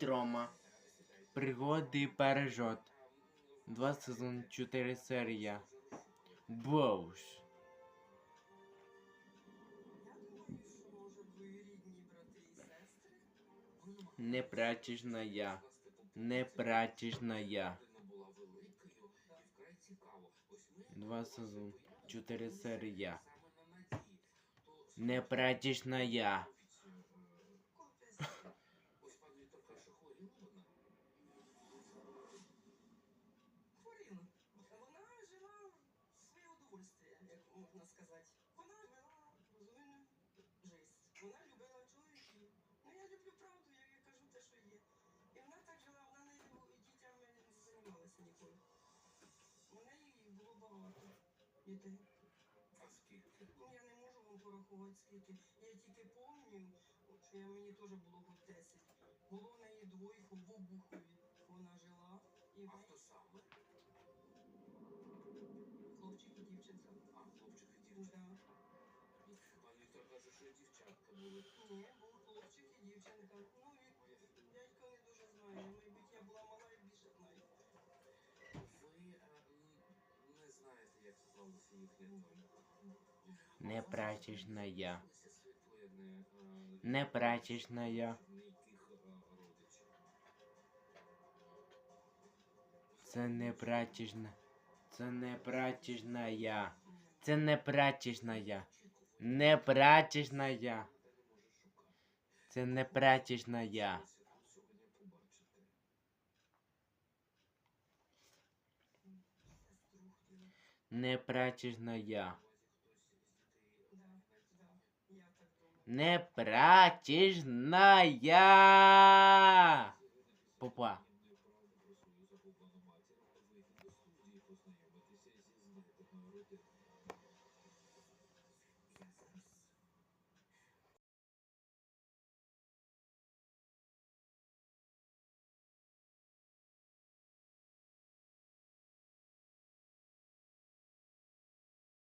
Привіт, Рома. Пригоди пережот. Два сезон, чотири серія. Боуш. Не прачечна я. Не прачечна я. Два сезон, чотири серія. Не прачечна я. Хворіла. Вона жила в своє удовольствие, як можна сказати. Вона вела розумінну жесть. Вона любила чоловіків. Ну я люблю правду, я, я кажу те, що є. І вона так жила, вона не дітями не займалася ніколи. У неї було багато дітей. А скільки? Ну я не можу вам порахувати скільки. Я тільки пам'ятаю, що я, мені теж було хоч 10. Було в неї двоїх в Обухові. Вона жила. І А хто саме? хлопчик і дівчинка. А хлопчик і дівчинка. Да. Віктор каже, що дівчатка були. Ні, був хлопчик і дівчинка. Ну, від дядько не дуже знаю. Мабуть, я була мала і більше знаю. Ви м, не знаєте, як склалося їхнє долі. Не прачечна я. Світлини, е, Не я. Ніяких е, родичів. Це не прачечна. Це не прачечна я. Це не прачечная. Не прачечная. Це не прачечная. Не прачечная. Непратіжная попа.